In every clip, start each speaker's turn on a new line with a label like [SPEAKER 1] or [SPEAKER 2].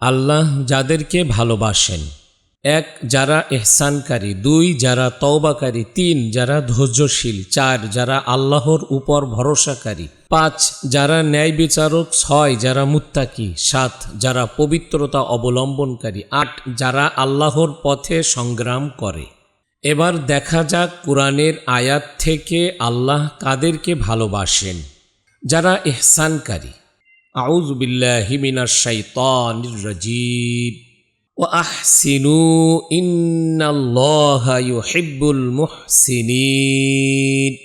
[SPEAKER 1] আল্লাহ যাদেরকে ভালোবাসেন। এক, যারা এহসানকারী। দুই, যারা তওবাকারী। তিন, যারা ধৈর্যশীল। চার, যারা আল্লাহর উপর ভরসাকারী। পাঁচ, যারা ন্যায় বিচারক। ছয়, যারা মুত্তাকি। সাত, যারা পবিত্রতা অবলম্বনকারী। আট, যারা আল্লাহর পথে সংগ্রাম করে। এবার দেখা যাক কোরআনের আয়াত থেকে আল্লাহ কাদেরকে ভালোবাসেন। যারা এহসানকারী। আউজ বিল্লাহি মিনাশ শাইতানির রাজিম। ওয়া আহসিনু ইন্নাল্লাহা ইউহিব্বুল মুহসিনিন।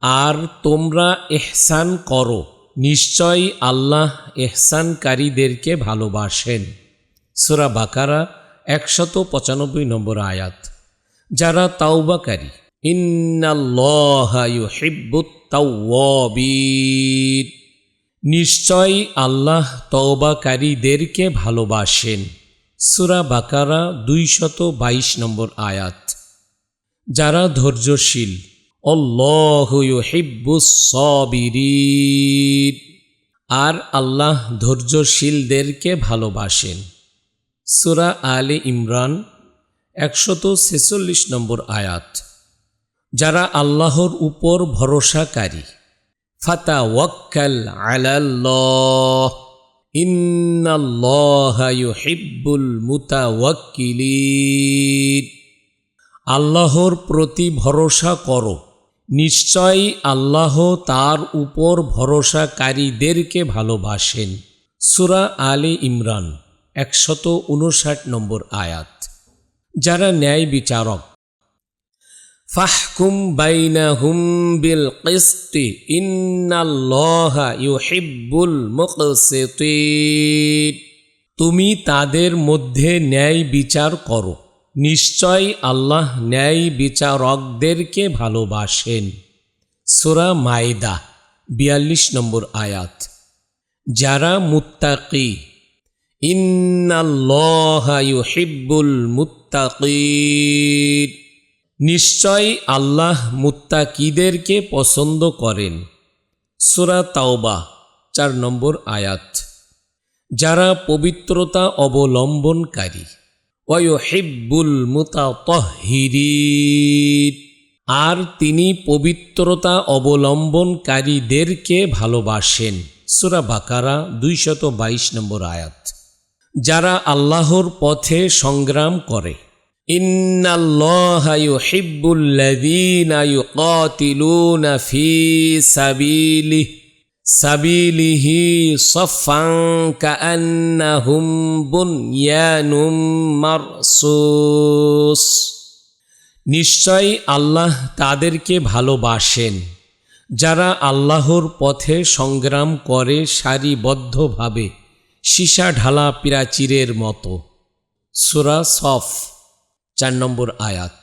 [SPEAKER 1] আর তোমরা এহসান করো, নিশ্চয়ই আল্লাহ এহসানকারীদেরকে ভালোবাসেন। সূরা বাকারা একশত পঁচানব্বই নম্বর আয়াত। যারা তাওবাকারী, ইন্নাল্লাহা ইউহিব্বুত তাওয়াবিন। নিশ্চয়ই আল্লাহ তওবাকারীদেরকে ভালোবাসেন। সুরা বাকারা দুইশত বাইশ নম্বর আয়াত। যারা ধৈর্যশীল অল্লাহিব্বুসবির আর আল্লাহ ধৈর্যশীলদেরকে ভালোবাসেন। সুরা আলে ইমরান একশত ছেচল্লিশ নম্বর আয়াত। যারা আল্লাহর উপর ভরসাকারী ফাতা ওয়াক্কাল আলাল্লাহ। ইন্নাল্লাহা ইউহিব্বুল মুতাওয়াক্কিলিন। আল্লাহর প্রতি ভরসা করো। নিশ্চয়ই আল্লাহ তার উপর ভরসাকারীদেরকে ভালোবাসেন। সুরা আলী ইমরান, একশত উনষাট নম্বর আয়াত। যারা ন্যায় বিচারক ফাহকুম বাইনাহুম বিল কিসতি, ইন্নাল্লাহা ইউহিব্বুল মুকসিতিন। তুমি তাদের মধ্যে ন্যায় বিচার করো। নিশ্চয় আল্লাহ ন্যায় বিচারকদেরকে ভালোবাসেন। সুরা মায়দা, বিয়াল্লিশ নম্বর আয়াত। যারা মুত্তাকি, ইন্নাল্লাহা ইউহিব্বুল মুত্তাকিন। নিশ্চয় আল্লাহ মুত্তাকিদেরকে পছন্দ করেন। সুরা তাওবা, চার নম্বর আয়াত। যারা পবিত্রতা অবলম্বনকারী, ওয়ুহিব্বুল মুতাতহিরিন আর তিনি পবিত্রতা অবলম্বনকারীদেরকে ভালোবাসেন। সুরা বাকারা, দুইশত বাইশ নম্বর আয়াত। যারা আল্লাহর পথে সংগ্রাম করে সাবিলিহি সফান কাআন্নাহুম বুনয়ানুম মারসুস। নিশ্চয় আল্লাহ তাদেরকে ভালোবাসেন, যারা আল্লাহর পথে সংগ্রাম করে সারিবদ্ধভাবে সীসা ঢালা প্রাচীরের মতো। সুরা সফ। চার নম্বর আয়াত।